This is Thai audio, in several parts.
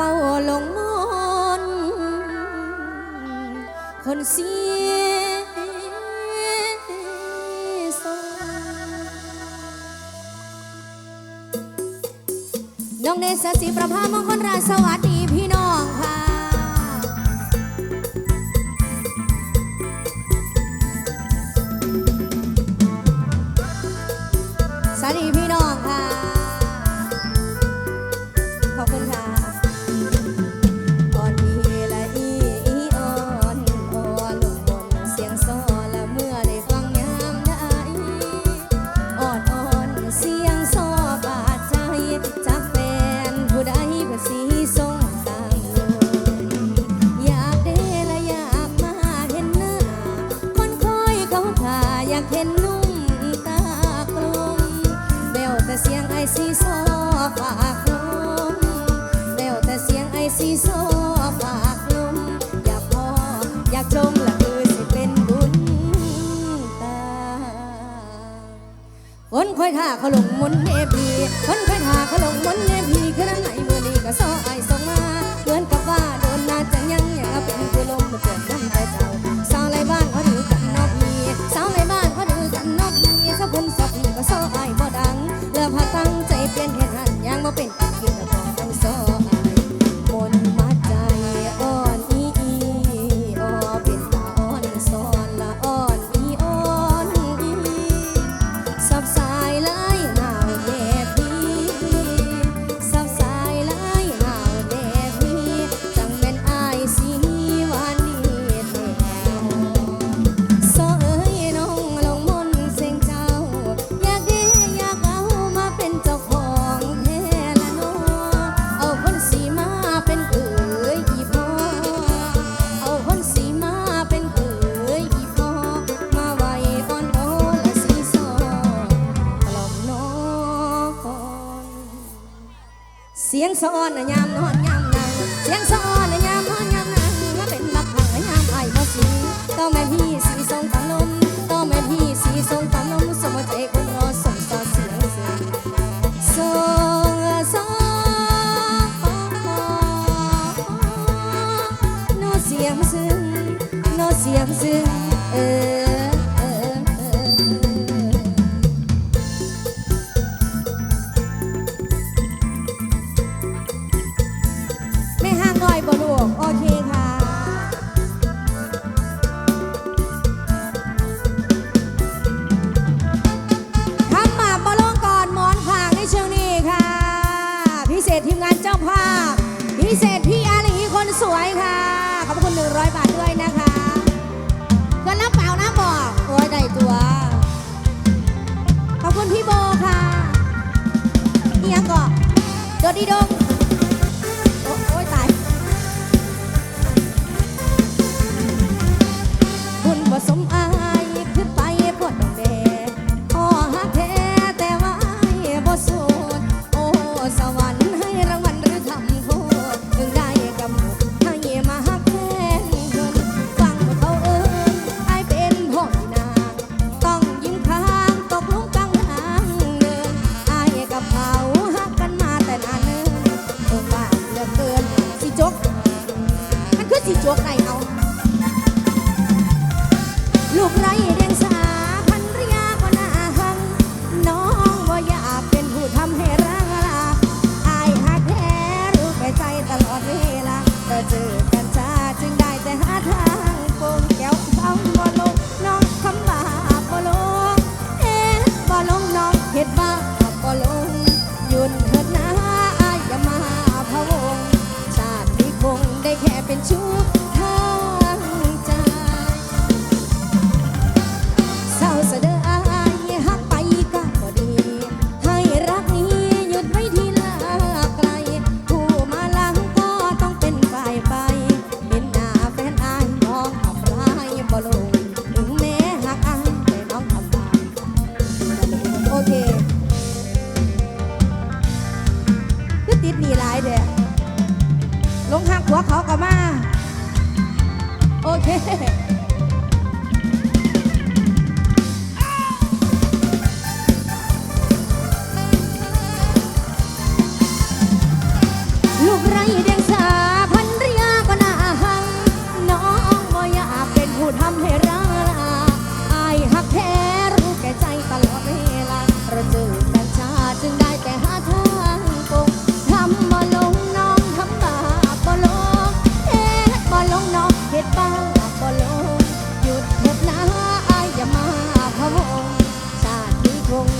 เฝ้าลงมนคนเสียสน้องเนสสีประภามงคลราชสวัสดิ์ากเห็นนุ่มตากลมแววแต่เสียงไอซีโซอฝากลมแววแต่เสียงไอซีโซอฝากลมอยากพออยากจงละคือสิเป็นบุญตาคนคอยท่าเขาลงมนเนพีคนคอยท่าเขาลงมนเนพีคือนั้นไหนเมื่อนี้ก็ซอไอโซ เศษพี่อาลีคนสวยค่ะ ขอบคุณหนึ่งร้อยบาทด้วยนะคะคนรับเปล่านะบอกโอ้ยได้ตัว ขอบคุณพี่โบค่ะเฮียกอดดีดง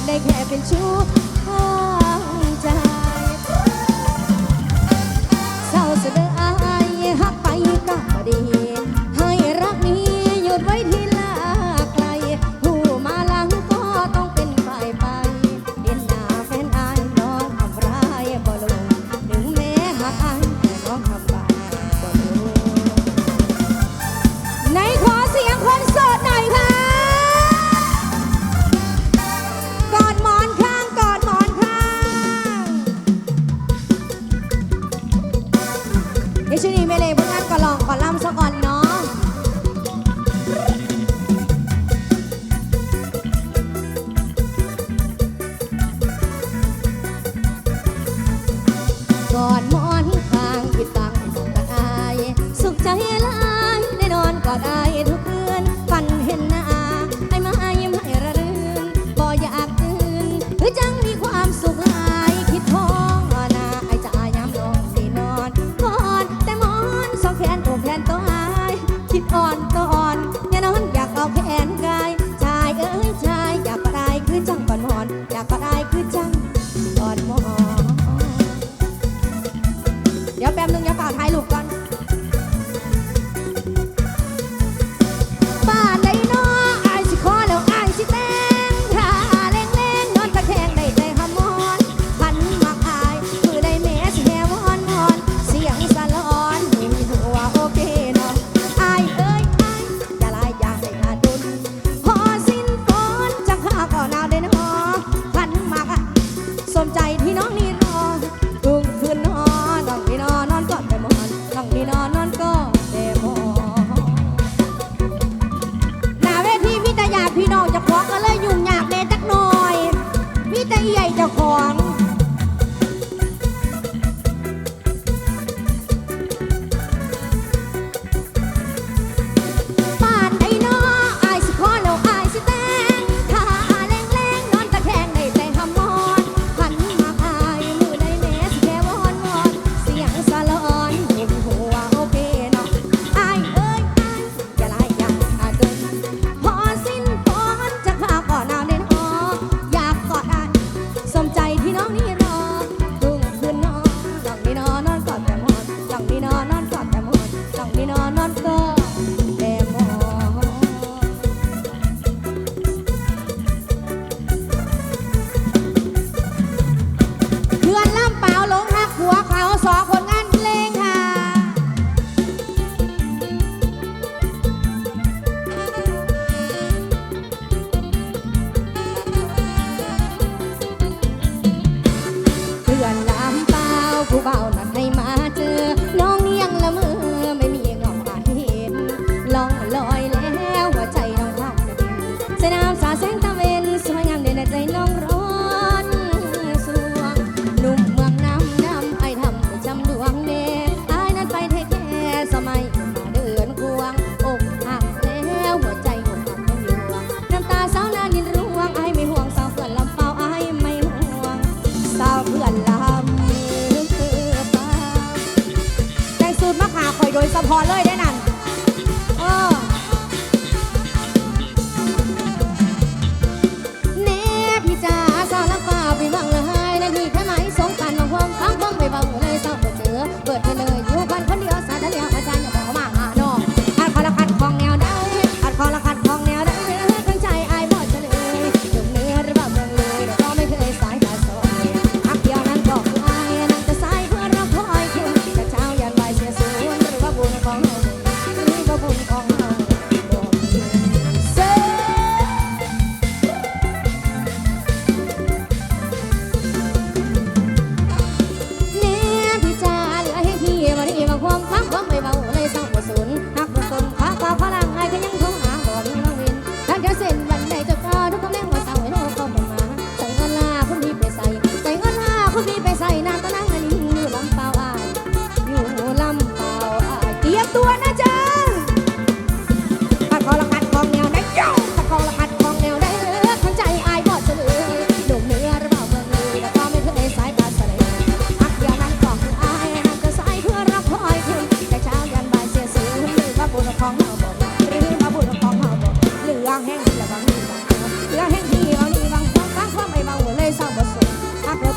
make happen too. Oh. เลยได้นะ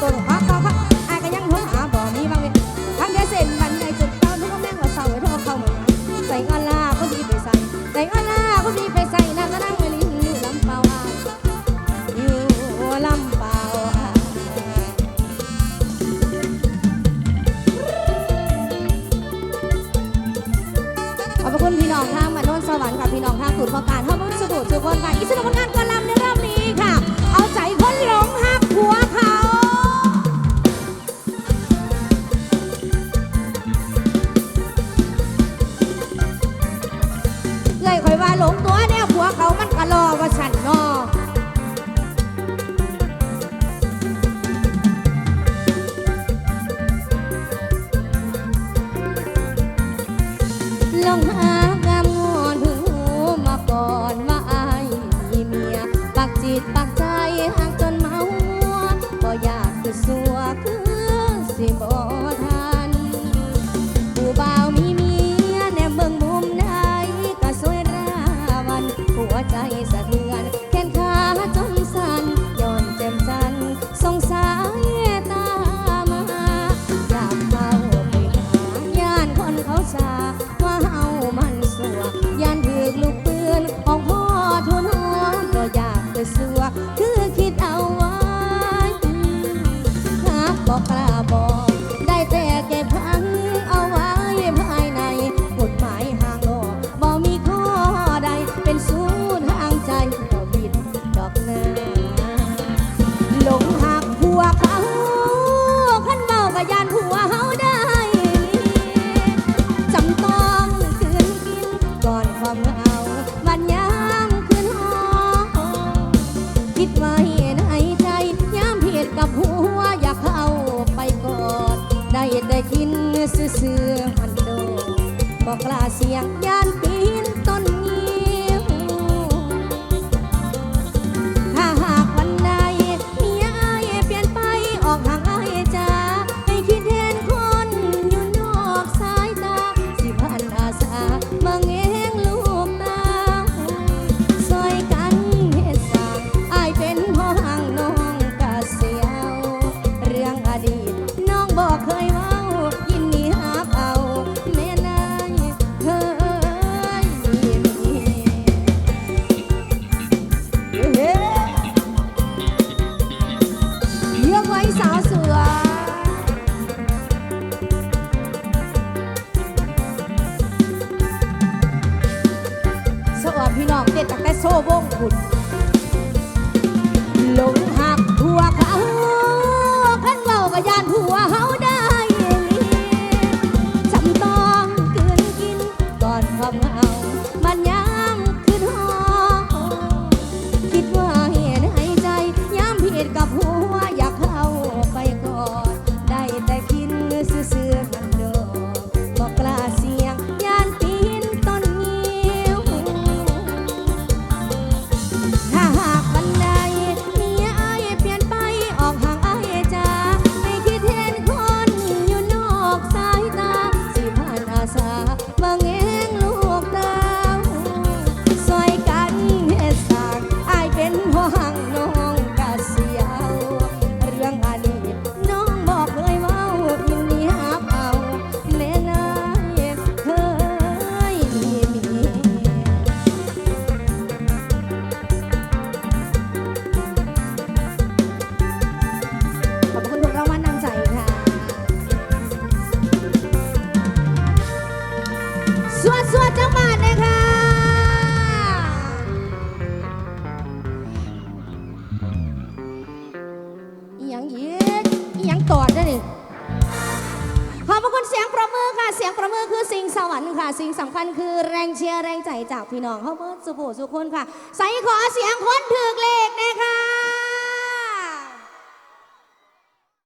坐 pessoa. ボから กล้าเสียงยัน คัญคือแรงเชียร์แรงใจจากพี่น้องเขาเพื่อสุโขสุคนค่ะ ใส่ขอเสียงคนถึก